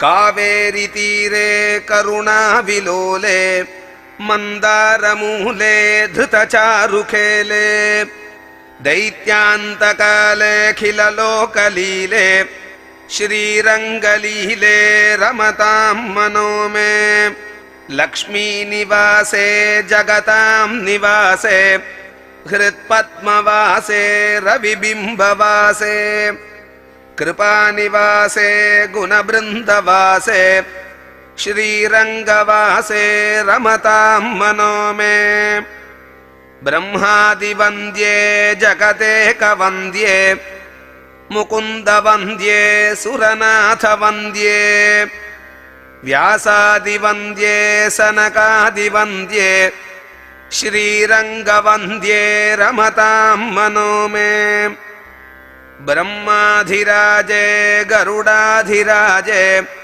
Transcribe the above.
कावेरितीरे करुणाविलोले मन्दारमूले धृतचारुखेले दैत्यान्तकालेऽखिललोकलीले श्रीरङ्गलीले रमतां मनो मे लक्ष्मीनिवासे जगतां निवासे हृत्पद्मवासे रविबिम्बवासे कृपानिवासे गुणबृन्दवासे श्रीरङ्गवासे रमतां मनो मे ब्रह्मादिवन्द्ये जगतेकवन्द्ये मुकुन्दवन्द्ये सुरनाथवन्द्ये व्यासादिवन्द्ये सनकादिवन्द्ये श्रीरङ्गवन्द्ये रमतां मनो मे ब्रह्माधिराजे गरुडाधिराजे